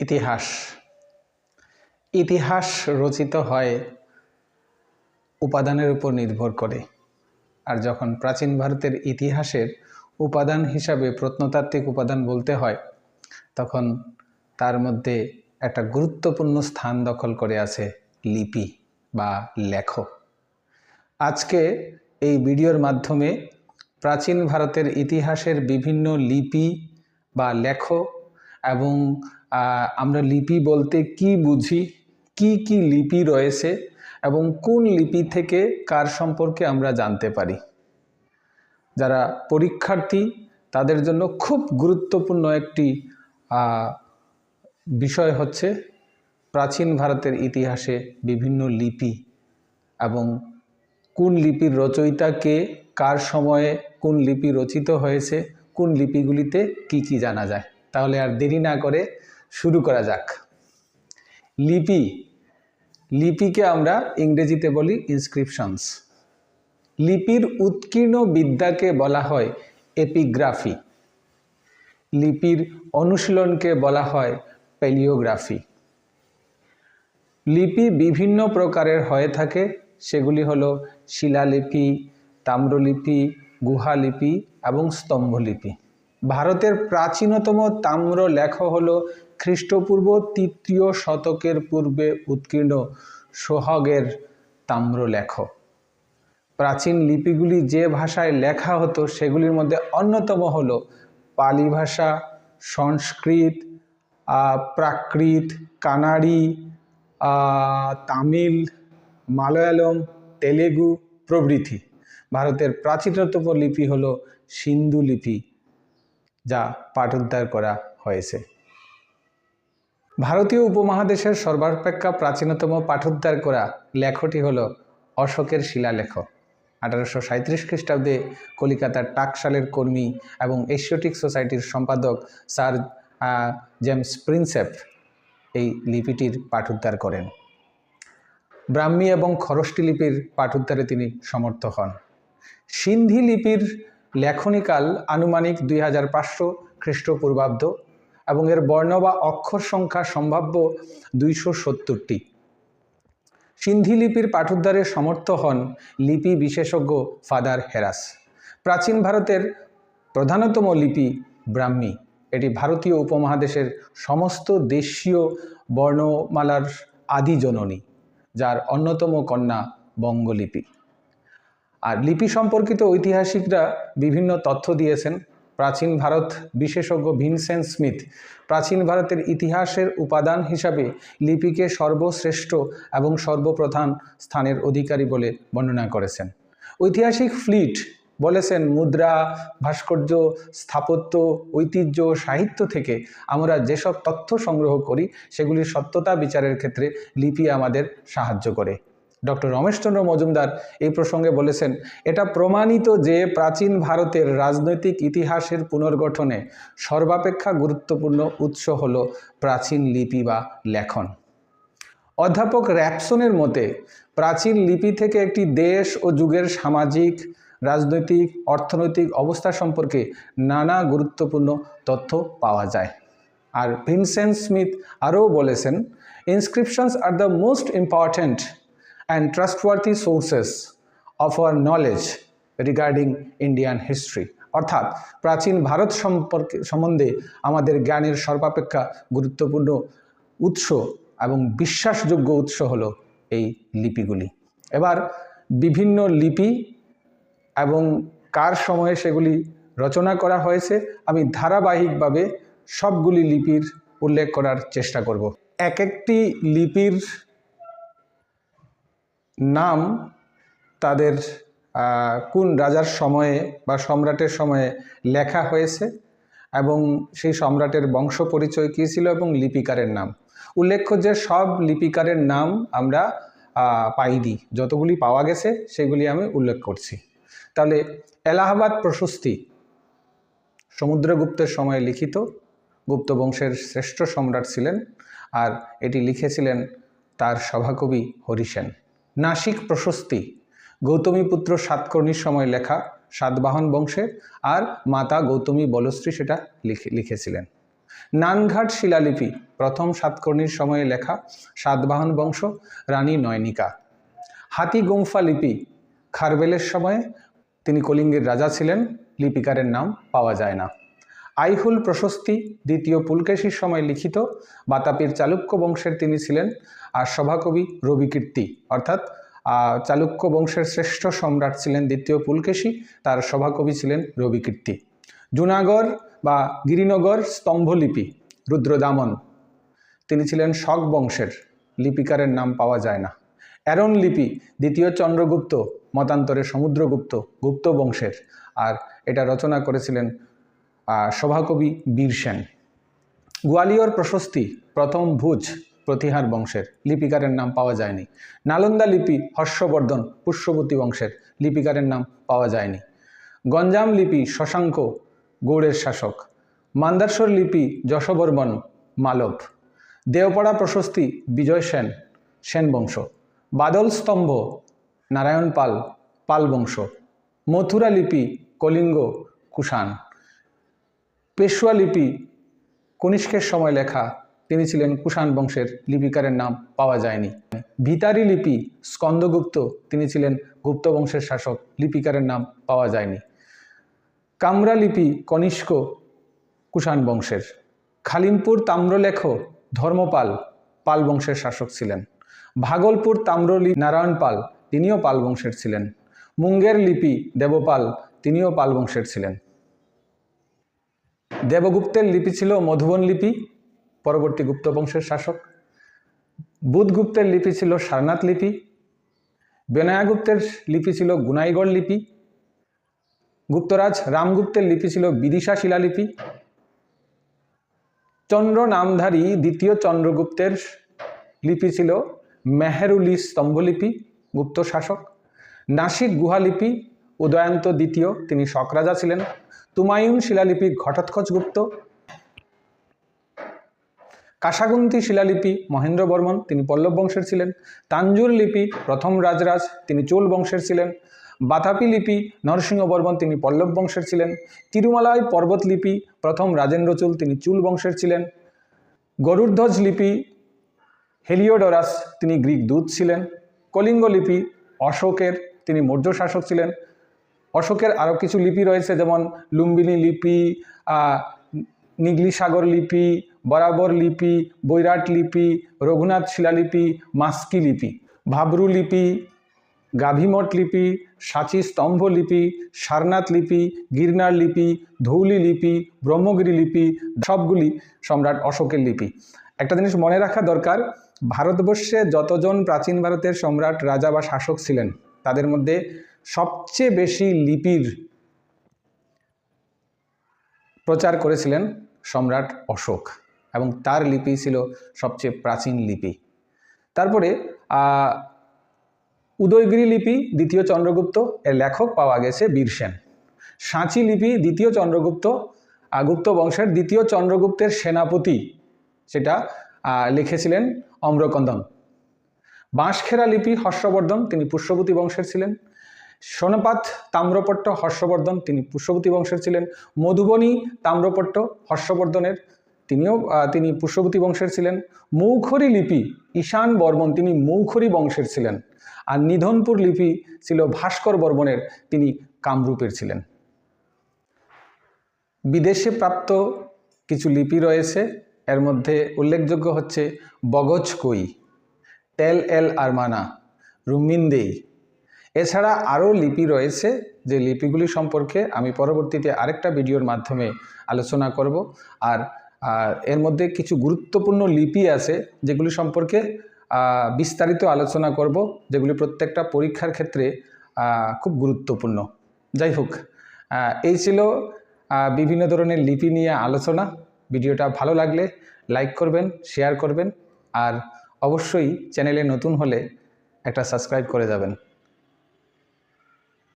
ইতিহাস। ইতিহাস রচিত হয় উপাদানের উপর নির্ভর করে। আর যখন প্রাচীন ভারতের ইতিহাসের উপাদান হিসাবে প্রত্নতাত্ত্বিক উপাদান বলতে হয়, তখন তার মধ্যে একটা গুরুত্বপূর্ণ স্থান দখল করে আছে লিপি বা লেখ। আজকে এই ভিডিওর মাধ্যমে প্রাচীন ভারতের ইতিহাসের বিভিন্ন লিপি বা লেখ এবং আমরা লিপি বলতে কি বুঝি? কি কি লিপি রয়েছে? এবং কোন লিপি থেকে কার সম্পর্কে আমরা জানতে পারি? যারা পরীক্ষার্থী, তাদের জন্য খুব গুরুত্বপূর্ণ একটি বিষয় হচ্ছে প্রাচীন ভারতের ইতিহাসে বিভিন্ন লিপি এবং কোন লিপির রচয়িতা কে, কার সময়ে কোন লিপি রচিত হয়েছে, কোন লিপিগুলিতে কি কি জানা যায়। তাহলে আর দেরি না করে শুরু করা যাক। লিপি, লিপিকে আমরা ইংরেজিতে বলি ইনস্ক্রিপশনস লিপির উৎকীর্ণ বিদ্যাকে বলা হয় এপিগ্রাফি লিপির অনুশীলনকে বলা হয় পেলিওগ্রাফি লিপি বিভিন্ন প্রকারের হয়ে থাকে, সেগুলি হলো শিলালিপি, তাম্রলিপি, গুহালিপি এবং স্তম্ভলিপি। ভারতের প্রাচীনতম তাম্র লেখ হল খ্রিস্টপূর্ব তৃতীয় শতকের পূর্বে উৎকীর্ণ সোহাগের তাম্রলেখ। প্রাচীন লিপিগুলি যে ভাষায় লেখা হতো, সেগুলির মধ্যে অন্যতম হলো পালি ভাষা, সংস্কৃত প্রাকৃত, কানাড়ি তামিল, মালয়ালম, তেলেগু প্রভৃতি। ভারতের প্রাচীনতম লিপি হল সিন্ধু লিপি, যা পাঠোদ্ধার করা হয়েছে। ভারতীয় উপমহাদেশের সর্বাপেক্ষা প্রাচীনতম পাঠোদ্ধার করা লেখটি হল অশোকের শিলালেখ। আঠারোশো সাঁত্রিশ খ্রিস্টাব্দে কলিকাতার টাকশালের কর্মী এবং এশিয়টিক সোসাইটির সম্পাদক স্যার জেমস প্রিন্সেপ এই লিপিটির পাঠোদ্ধার করেন। ব্রাহ্মী এবং খরষ্টি লিপির পাঠোদ্ধারে তিনি সমর্থ হন। সিন্ধি লিপির লেখনীকাল আনুমানিক দুই হাজার পাঁচশো খ্রিস্টপূর্বাব্দ। এবং এর বর্ণ বা অক্ষর সংখ্যা সম্ভাব্য দুইশো সত্তরটি। সিন্ধি লিপির পাঠোদ্ধারে সমর্থ হন লিপি বিশেষজ্ঞ ফাদার হেরাস। প্রাচীন ভারতের প্রধানতম লিপি ব্রাহ্মী। এটি ভারতীয় উপমহাদেশের সমস্ত দেশীয় বর্ণমালার আদি জননী, যার অন্যতম কন্যা বঙ্গলিপি। আর লিপি সম্পর্কিত ঐতিহাসিকরা বিভিন্ন তথ্য দিয়েছেন। প্রাচীন ভারত বিশেষজ্ঞ ভিনসেন্ট স্মিথ প্রাচীন ভারতের ইতিহাসের উপাদান হিসাবে লিপিকে সর্বশ্রেষ্ঠ এবং সর্বপ্রধান স্থানের অধিকারী বলে বর্ণনা করেছেন। ঐতিহাসিক ফ্লিট বলেছেন, মুদ্রা, ভাস্কর্য, স্থাপত্য, ঐতিহ্য, সাহিত্য থেকে আমরা যেসব তথ্য সংগ্রহ করি, সেগুলির সত্যতা বিচারের ক্ষেত্রে লিপি আমাদের সাহায্য করে। ডক্টর রমেশচন্দ্র মজুমদার এই প্রসঙ্গে বলেছেন, এটা প্রমাণিত যে প্রাচীন ভারতের রাজনৈতিক ইতিহাসের পুনর্গঠনে সর্বাপেক্ষা গুরুত্বপূর্ণ উৎস হল প্রাচীন লিপি বা লেখন। অধ্যাপক র্যাপসনের মতে, প্রাচীন লিপি থেকে একটি দেশ ও যুগের সামাজিক, রাজনৈতিক, অর্থনৈতিক অবস্থা সম্পর্কে নানা গুরুত্বপূর্ণ তথ্য পাওয়া যায়। আর ভিনসেন্ট স্মিথ আরও বলেছেন inscriptions R the most important and trustworthy sources of our knowledge regarding Indian history অর্থাৎ প্রাচীন ভারত সম্পর্কে, সম্বন্ধে আমাদের জ্ঞানের সর্বাপেক্ষা গুরুত্বপূর্ণ উৎস এবং বিশ্বাসযোগ্য উৎস হলো এই লিপিগুলি। এবার বিভিন্ন লিপি এবং কার সময়ে সেগুলি রচনা করা হয়েছে, আমি ধারাবাহিকভাবে সবগুলি লিপির উল্লেখ করার চেষ্টা করব। এক একটি লিপির নাম তাদের কোন রাজার সময়ে বা সম্রাটের সময়ে লেখা হয়েছে এবং সেই সম্রাটের বংশ পরিচয় কী ছিল এবং লিপিকারের নাম। উল্লেখ্য যে সব লিপিকারের নাম আমরা পাইনি। যতগুলি পাওয়া গেছে সেগুলি আমি উল্লেখ করছি। তাহলে এলাহাবাদ প্রশস্তি সমুদ্রগুপ্তের সময়ে লিখিত। গুপ্ত বংশের শ্রেষ্ঠ সম্রাট ছিলেন আর এটি লিখেছিলেন তার সভাকবি হরিসেন। নাসিক প্রশস্তি গৌতমীপুত্র সাতকর্ণীর সময় লেখা সাতবাহন বংশের আর মাতা গৌতমী বলশ্রী সেটা লিখে, লিখেছিলেন। নানঘাট শিলালিপি, প্রথম সাতকর্ণীর সময়ে লেখা সাতবাহন বংশ, রানী নয়নিকা। হাতি গুম্ফা লিপি, খারবেলের সময়ে তিনি কলিঙ্গের রাজা ছিলেন, লিপিকারের নাম পাওয়া যায় না। আইহুল প্রশস্তি, দ্বিতীয় পুলকেশীর সময় লিখিত, বাতাপির চালুক্য বংশের তিনি ছিলেন আর সভাকবি রবিকীর্তি। অর্থাৎ চালুক্য বংশের শ্রেষ্ঠ সম্রাট ছিলেন দ্বিতীয় পুলকেশী, তার সভাকবি ছিলেন রবিকীর্তি। জুনাগড় বা গিরিনগর স্তম্ভলিপি, রুদ্রদামন। তিনি ছিলেন শক বংশের, লিপিকারের নাম পাওয়া যায় না। অ্যারন লিপি, দ্বিতীয় চন্দ্রগুপ্ত, মতান্তরে সমুদ্রগুপ্ত, গুপ্ত বংশের। আর এটা রচনা করেছিলেন সভাকবি বীরসেন। গোয়ালিয়র প্রশস্তি, প্রথম ভুজ প্রতিহার বংশের। লিপিকারের নাম পাওয়া যায়নি। নালন্দা লিপি হর্ষবর্ধন পুষ্যবতী বংশের। লিপিকারের নাম পাওয়া যায়নি। গঞ্জাম লিপি শশাঙ্ক গৌড়ের শাসক। মান্দারসর লিপি যশবর্মন মালব। দেওপাড়া প্রশস্তি বিজয় সেন সেন বংশ। বাদল স্তম্ভ নারায়ণ পাল পাল বংশ। মথুরা লিপি কলিঙ্গ কুষাণ। পেশোয়া লিপি কনিষ্কের সময় লেখা তিনি ছিলেন কুষাণ বংশের লিপিকারের নাম পাওয়া যায়নি। ভিতারি লিপি স্কন্দগুপ্ত, তিনি ছিলেন গুপ্ত বংশের শাসক, লিপিকারের নাম পাওয়া যায়নি। কামরা লিপি কনিষ্ক, কুষাণ বংশের। খালিমপুর তাম্রলেখ, ধর্মপাল, পাল বংশের শাসক ছিলেন। ভাগলপুর তাম্রলি নারায়ণ পাল, তিনিও পাল বংশের ছিলেন। মুঙ্গের লিপি দেবপাল, তিনিও পাল বংশের ছিলেন। দেবগুপ্তের লিপি ছিল মধুবন লিপি পরবর্তী গুপ্ত বংশের শাসক। বুধগুপ্তের লিপি ছিল সারনাথ লিপি। বেনায়াগুপ্তের লিপি ছিল গুনাইগড় লিপি। গুপ্তরাজ রামগুপ্তের লিপি ছিল বিদিশা শিলালিপি চন্দ্র নামধারী দ্বিতীয় চন্দ্রগুপ্তের লিপি ছিল মেহেরুলি স্তম্ভলিপি, গুপ্ত শাসক। নাসিক গুহালিপি উদয়ন্ত দ্বিতীয়, তিনি শকরাজা ছিলেন। তুমায়ুন শিলালিপি ঘটোৎকচ গুপ্ত। কাশাগুন্তি শিলালিপি মহেন্দ্র বর্মন তিনি পল্লব বংশের ছিলেন। তাঞ্জুর লিপি প্রথম রাজরাজ তিনি চোল বংশের ছিলেন। বাতাপি লিপি নরসিংহ বর্মন তিনি পল্লব বংশের ছিলেন। তিরুমালায় পর্বত লিপি প্রথম রাজেন্দ্র চুল তিনি চুল বংশের ছিলেন। গরুড়ধ্বজ লিপি হেলিওডোরাস তিনি গ্রিক দূত ছিলেন। কলিঙ্গ লিপি অশোকের তিনি মৌর্য শাসক ছিলেন। অশোকের আরও কিছু লিপি রয়েছে যেমন লুম্বিনী লিপি আহ, নিগলিসাগর লিপি বরাবর লিপি, বৈরাট লিপি, রঘুনাথ শিলালিপি, মাস্কি লিপি, ভাবরু লিপি, গাভীমঠ লিপি, সাঁচি স্তম্ভ লিপি, সারনাথ লিপি, গিরনার লিপি, ধৌলি লিপি, ব্রহ্মগিরি লিপি, সবগুলি সম্রাট অশোকের লিপি। একটা জিনিস মনে রাখা দরকার, ভারতবর্ষে যতজন প্রাচীন ভারতের সম্রাট, রাজা বা শাসক ছিলেন, তাদের মধ্যে সবচেয়ে বেশি লিপির প্রচার করেছিলেন সম্রাট অশোক। এবং তার লিপি ছিল সবচেয়ে প্রাচীন লিপি। তারপরে উদয়গিরি লিপি দ্বিতীয় চন্দ্রগুপ্ত, এর লেখক পাওয়া গেছে বীরসেন সাঁচি লিপি দ্বিতীয় চন্দ্রগুপ্ত গুপ্ত বংশের দ্বিতীয় চন্দ্রগুপ্তের সেনাপতি, সেটা লিখেছিলেন অম্রকন্দন বাঁশখেরা লিপি হর্ষবর্ধন, তিনি পুষ্যবতী বংশের ছিলেন। সোনপাত তাম্রপট্ট হর্ষবর্ধন, তিনি পুষ্যবতী বংশের ছিলেন। মধুবনী তাম্রপট্ট হর্ষবর্ধনের তিনিও তিনি পুষ্যবতী বংশের ছিলেন। মৌখরি লিপি, ঈশান বর্মন, তিনি মৌখরি বংশের ছিলেন। আর নিধনপুর লিপি ছিল ভাস্কর বর্মনের, তিনি কামরূপের ছিলেন। বিদেশে প্রাপ্ত কিছু লিপি রয়েছে। এর মধ্যে উল্লেখযোগ্য হচ্ছে বগজ কই টেল এল আরমানা রুমিন্দেই এছাড়া আরও লিপি রয়েছে, যে লিপিগুলি সম্পর্কে আমি পরবর্তীতে আরেকটা ভিডিওর মাধ্যমে আলোচনা করব। আর আর এর মধ্যে কিছু গুরুত্বপূর্ণ লিপি আছে যেগুলি সম্পর্কে বিস্তারিত আলোচনা করব, যেগুলি প্রত্যেকটা পরীক্ষার ক্ষেত্রে খুব গুরুত্বপূর্ণ। যাই হোক এই ছিল বিভিন্ন ধরনের লিপি নিয়ে আলোচনা। ভিডিওটা ভালো লাগলে লাইক করবেন, শেয়ার করবেন, আর অবশ্যই চ্যানেলে নতুন হলে একটা সাবস্ক্রাইব করে যাবেন।